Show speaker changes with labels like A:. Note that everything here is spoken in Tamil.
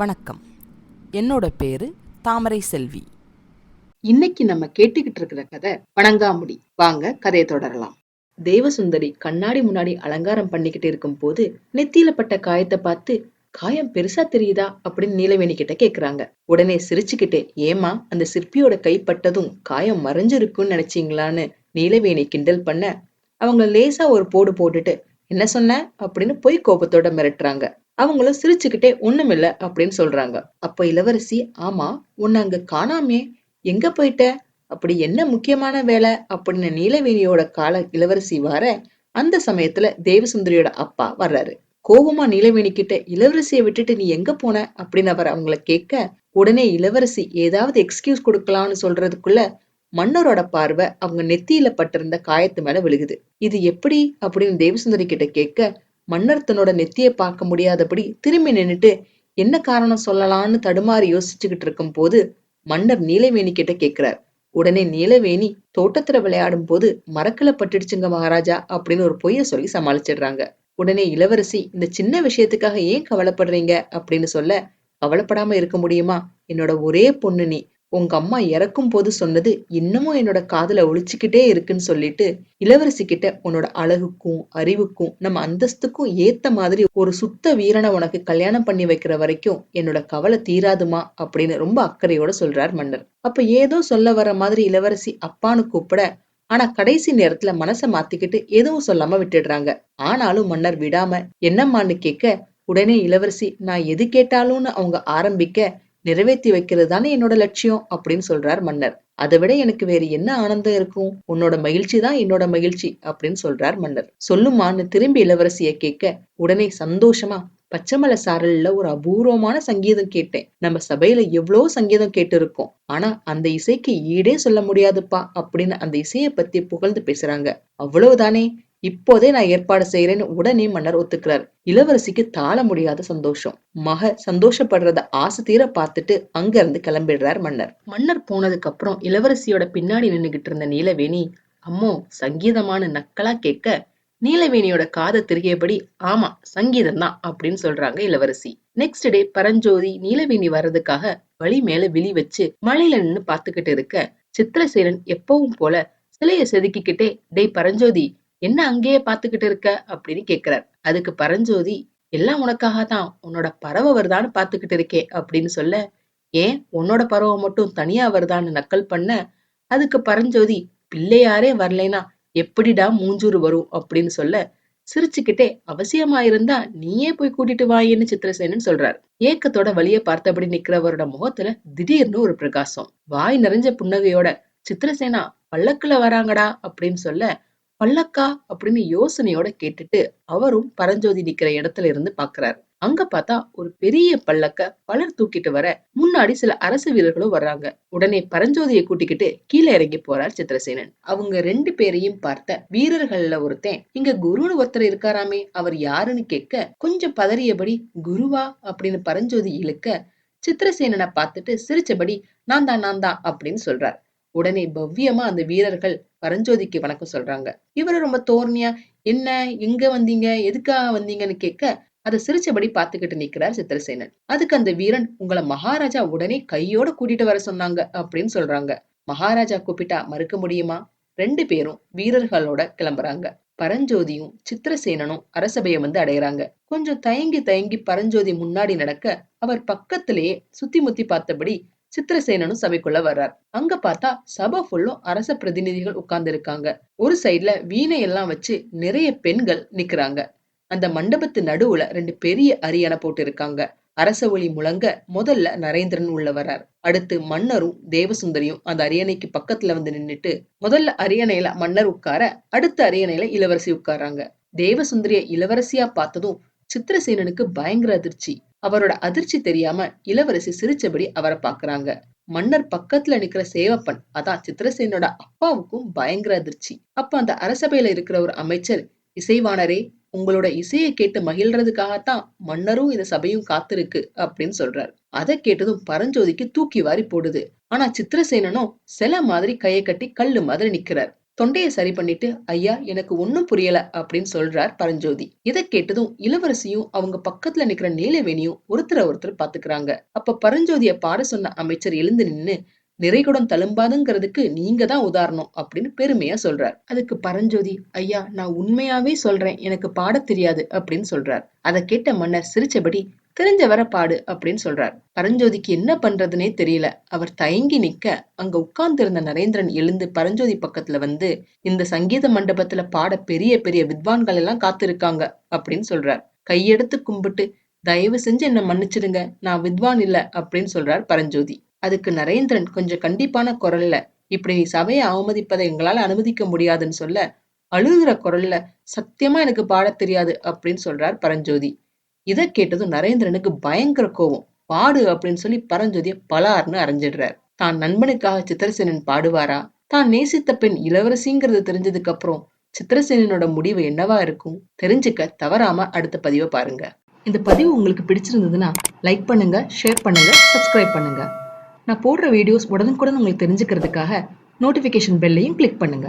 A: வணக்கம் என்னோட பேரு தாமரை செல்வி இன்னைக்கு நம்ம கேட்டுக்கிட்டு இருக்கிற கதை வணங்காமுடி வாங்க கதையை தொடரலாம் தேவசுந்தரி கண்ணாடி முன்னாடி அலங்காரம் பண்ணிக்கிட்டு இருக்கும் போது நெத்தியில பட்ட காயத்தை பார்த்து காயம் பெருசா தெரியுதா அப்படின்னு நீலவேணி கிட்ட கேக்குறாங்க உடனே சிரிச்சுக்கிட்டே ஏமா அந்த சிற்பியோட கைப்பட்டதும் காயம் மறைஞ்சிருக்குன்னு நினைச்சீங்களான்னு நீலவேணி கிண்டல் பண்ண அவங்க லேசா ஒரு போடு போட்டுட்டு என்ன சொன்ன அப்படின்னு பொய் கோபத்தோட மிரட்டுறாங்க அவங்களும் சிரிச்சுக்கிட்டே ஒண்ணுமில்ல அப்படின்னு சொல்றாங்க அப்ப இளவரசி ஆமா உன்னை அங்க காணாமே எங்க போயிட்ட அப்படி என்ன முக்கியமான வேலை அப்படின்னு நீலவேணியோட கால இளவரசி வர அந்த சமயத்துல தேவசுந்தரியோட அப்பா வர்றாரு கோபமா நீலவேணி கிட்ட இளவரசியை விட்டுட்டு நீ எங்க போன அப்படின்னு அவர் அவங்கள கேட்க உடனே இளவரசி ஏதாவது எக்ஸ்கியூஸ் கொடுக்கலாம்னு சொல்றதுக்குள்ள மன்னரோட பார்வை அவங்க நெத்தியில பட்டிருந்த காயத்து மேல விழுகுது இது எப்படி அப்படின்னு தேவசுந்தரி கிட்ட கேட்க மன்னர் தன்னோட நெத்தியை பார்க்க முடியாதபடி திரும்பி நின்னுட்டு என்ன காரணம் சொல்லலாம்னு தடுமாறி யோசிச்சுக்கிட்டு இருக்கும் போது மன்னர் நீலவேணி கிட்ட கேட்கிறார் உடனே நீலவேணி தோட்டத்துல விளையாடும் போது மரக்கில பட்டுடுச்சுங்க மகாராஜா அப்படின்னு ஒரு பொய்ய சொல்லி சமாளிச்சிடுறாங்க உடனே இளவரசி இந்த சின்ன விஷயத்துக்காக ஏன் கவலைப்படுறீங்க அப்படின்னு சொல்ல கவலைப்படாம இருக்க முடியுமா என்னோட ஒரே பொண்ணு நீ உங்க அம்மா இறக்கும் போது சொன்னது இன்னமும் என்னோட காதல ஒழிச்சுக்கிட்டே இருக்குன்னு சொல்லிட்டு இளவரசி கிட்ட உன்னோட அழகுக்கும் அறிவுக்கும் நம்ம அந்தஸ்துக்கும் ஏத்த மாதிரி ஒரு சுத்த வீரனை உனக்கு கல்யாணம் பண்ணி வைக்கிற வரைக்கும் என்னோட கவலை தீராதுமா அப்படின்னு ரொம்ப அக்கறையோட சொல்றார் மன்னர் அப்ப ஏதோ சொல்ல வர மாதிரி இளவரசி அப்பான்னு கூப்பிட ஆனா கடைசி நேரத்துல மனசை மாத்திக்கிட்டு எதுவும் சொல்லாம விட்டுடுறாங்க ஆனாலும் மன்னர் விடாம என்னம்மான்னு கேட்க உடனே இளவரசி நான் எது கேட்டாலும்னு அவங்க ஆரம்பிக்க நிறைவேற்றி வைக்கிறது தானே என்னோட லட்சியம் அப்படின்னு சொல்றார் மன்னர் அதை விட எனக்கு வேறு என்ன ஆனந்தம் இருக்கும் உன்னோட மகிழ்ச்சி தான் என்னோட மகிழ்ச்சி அப்படின்னு சொல்றார் மன்னர் சொல்லுமான்னு திரும்பி இளவரசியை கேட்க உடனே சந்தோஷமா பச்சைமலை சாரல்ல ஒரு அபூர்வமான சங்கீதம் கேட்டேன் நம்ம சபையில எவ்வளோ சங்கீதம் கேட்டு இருக்கோம் ஆனா அந்த இசைக்கு ஈடே சொல்ல முடியாதுப்பா அப்படின்னு அந்த இசையை பத்தி புகழ்ந்து பேசுறாங்க அவ்வளவுதானே இப்போதே நான் ஏற்பாடு செய்யறேன்னு உடனே மன்னர் ஒத்துக்கிறார் இளவரசிக்கு தாழ முடியாத சந்தோஷம் மக சந்தோஷப்படுறத ஆசை தீர பார்த்துட்டு அங்க இருந்து கிளம்பிடுறார் மன்னர் மன்னர் போனதுக்கு அப்புறம் இளவரசியோட பின்னாடி நின்னுகிட்டு இருந்த நீலவேணி அம்மோ சங்கீதமான நக்கலா கேட்க நீலவேணியோட காதை திருகியபடி ஆமா சங்கீதம் தான் அப்படின்னு சொல்றாங்க இளவரசி நெக்ஸ்ட் டே பரஞ்சோதி நீலவேணி வர்றதுக்காக வழி மேல விழி வச்சு மழையில நின்னு பாத்துக்கிட்டு இருக்க சித்திரசேரன் எப்பவும் போல சிலைய செதுக்கிக்கிட்டே டேய் பரஞ்சோதி என்ன அங்கேயே பார்த்துக்கிட்டு இருக்க அப்படின்னு கேட்கிறார் அதுக்கு பரஞ்சோதி எல்லாம் உனக்காக தான் உன்னோட பறவை வருதான்னு பார்த்துக்கிட்டு இருக்கே அப்படின்னு சொல்ல ஏன் உன்னோட பறவை மட்டும் தனியா வருதான்னு நக்கல் பண்ண அதுக்கு பரஞ்சோதி பிள்ளையாரே வரலைனா எப்படிடா மூஞ்சூறு வரும் அப்படின்னு சொல்ல சிரிச்சுக்கிட்டே அவசியமா இருந்தா நீயே போய் கூட்டிட்டு வாயின்னு சித்திரசேனன் சொல்றாரு ஏக்கத்தோட வழிய பார்த்தபடி நிக்கிறவரோட முகத்துல திடீர்னு ஒரு பிரகாசம் வாய் நிறைஞ்ச புன்னகையோட சித்திரசேனா பல்லக்குல வராங்கடா அப்படின்னு சொல்ல பல்லக்கா அப்படின்னு யோசனையோட கேட்டுட்டு அவரும் பரஞ்சோதி நிக்கிற இடத்துல இருந்து பாக்குறாரு அங்க பார்த்தா ஒரு பெரிய பல்லக்க பலர் தூக்கிட்டு வர முன்னாடி சில அரசு வீரர்களும் வர்றாங்க உடனே பரஞ்சோதியை கூட்டிக்கிட்டு கீழே இறங்கி போறார் சித்திரசேனன் அவங்க ரெண்டு பேரையும் பார்த்த வீரர்கள்ல ஒருத்தன் இங்க குருனு ஒருத்தர் இருக்காராமே அவர் யாருன்னு கேட்க கொஞ்சம் பதறியபடி குருவா அப்படின்னு பரஞ்சோதி இழுக்க சித்திரசேனனை பார்த்துட்டு சிரிச்சபடி நான் தான் நான் தான் அப்படின்னு சொல்றார் உடனே பவ்யமா அந்த வீரர்கள் பரஞ்சோதிக்கு வணக்கம் சொல்றாங்க இவரு ரொம்ப தோர்னியா என்ன எங்க வந்தீங்க எதுக்காக வந்தீங்கன்னு கேட்க அதை சிரிச்சபடி பாத்துக்கிட்டு நிக்கிறார் சித்திரசேனன் அதுக்கு அந்த வீரன் உங்களை மகாராஜா உடனே கையோட கூட்டிட்டு வர சொன்னாங்க அப்படின்னு சொல்றாங்க மகாராஜா கூப்பிட்டா மறுக்க முடியுமா ரெண்டு பேரும் வீரர்களோட கிளம்புறாங்க பரஞ்சோதியும் சித்திரசேனனும் அரசபையை வந்து அடையிறாங்க கொஞ்சம் தயங்கி தயங்கி பரஞ்சோதி முன்னாடி நடக்க அவர் பக்கத்திலேயே சுத்தி முத்தி பார்த்தபடி சித்திரசேனனும் சபைக்குள்ள வர்றார் அங்க பார்த்தா சபை ஃபுல்லும் அரச பிரதிநிதிகள் உட்கார்ந்து இருக்காங்க ஒரு சைட்ல வீணை எல்லாம் வச்சு நிறைய பெண்கள் நிக்கிறாங்க அந்த மண்டபத்து நடுவுல ரெண்டு பெரிய அரியணை போட்டு இருக்காங்க அரச ஒளி முழங்க முதல்ல நரேந்திரன் உள்ள வர்றார் அடுத்து மன்னரும் தேவசுந்தரியும் அந்த அரியணைக்கு பக்கத்துல வந்து நின்னுட்டு முதல்ல அரியணையில மன்னர் உட்கார அடுத்த அரியணையில இளவரசி உட்காராங்க தேவசுந்தரிய இளவரசியா பார்த்ததும் சித்திரசேனனுக்கு பயங்கர அதிர்ச்சி அவரோட அதிர்ச்சி தெரியாம இளவரசி சிரிச்சபடி அவரை பாக்குறாங்க மன்னர் பக்கத்துல நிக்கிற சேவப்பன் அதான் சித்திரசேனோட அப்பாவுக்கும் பயங்கர அதிர்ச்சி அப்ப அந்த அரசபையில இருக்கிற ஒரு அமைச்சர் இசைவாணரே உங்களோட இசையை கேட்டு மகிழ்றதுக்காகத்தான் மன்னரும் இந்த சபையும் காத்திருக்கு அப்படின்னு சொல்றாரு அதை கேட்டதும் பரஞ்சோதிக்கு தூக்கி வாரி போடுது ஆனா சித்திரசேனனும் சில மாதிரி கையை கட்டி கல்லு மாதிரி நிக்கிறார் தொண்டையை சரி பண்ணிட்டு ஐயா எனக்கு ஒன்னும் புரியல அப்படின்னு சொல்றார் பரஞ்சோதி இதை கேட்டதும் இளவரசியும் அவங்க பக்கத்துல நிக்கிற நீலவேணியும் ஒருத்தர ஒருத்தர் பாத்துக்கிறாங்க அப்ப பரஞ்சோதிய பாட சொன்ன அமைச்சர் எழுந்து நின்னு நிறைகுடம் தழும்பாதுங்கிறதுக்கு நீங்க தான் உதாரணம் அப்படின்னு பெருமையா சொல்றார் அதுக்கு பரஞ்சோதி ஐயா நான் உண்மையாவே சொல்றேன் எனக்கு பாட தெரியாது அப்படின்னு சொல்றார் அதை கேட்ட மன்னர் சிரிச்சபடி தெரிஞ்சவரை பாடு அப்படின்னு சொல்றார் பரஞ்சோதிக்கு என்ன பண்றதுனே தெரியல அவர் தயங்கி நிக்க அங்க உட்கார்ந்து இருந்த நரேந்திரன் எழுந்து பரஞ்சோதி பக்கத்துல வந்து இந்த சங்கீத மண்டபத்துல பாட பெரிய பெரிய வித்வான்கள் எல்லாம் காத்திருக்காங்க அப்படின்னு சொல்றார் கையெடுத்து கும்பிட்டு தயவு செஞ்சு என்ன மன்னிச்சிடுங்க நான் வித்வான் இல்ல அப்படின்னு சொல்றார் பரஞ்சோதி அதுக்கு நரேந்திரன் கொஞ்சம் கண்டிப்பான குரல்ல இப்படி நீ சபையை அவமதிப்பதை எங்களால அனுமதிக்க முடியாதுன்னு சொல்ல அழுகுற குரல்ல சத்தியமா எனக்கு பாட தெரியாது அப்படின்னு சொல்றார் பரஞ்சோதி இதை கேட்டதும் நரேந்திரனுக்கு பயங்கர கோவம் பாடு அப்படின்னு சொல்லி பரஞ்சோதிய பலார்னு அரைஞ்சிடுறார் தான் நண்பனுக்காக சித்திரசேனன் பாடுவாரா தான் நேசித்த பெண் இளவரசிங்கிறது தெரிஞ்சதுக்கு அப்புறம் சித்திரசேனனோட முடிவு என்னவா இருக்கும் தெரிஞ்சுக்க தவறாம அடுத்த பதிவை பாருங்க இந்த பதிவு உங்களுக்கு பிடிச்சிருந்ததுன்னா லைக் பண்ணுங்க ஷேர் பண்ணுங்க சப்ஸ்கிரைப் பண்ணுங்க நான் போடுற வீடியோஸ் உடனுக்குடன் உங்களுக்கு தெரிஞ்சுக்கிறதுக்காக நோட்டிபிகேஷன் பெல்லையும் கிளிக் பண்ணுங்க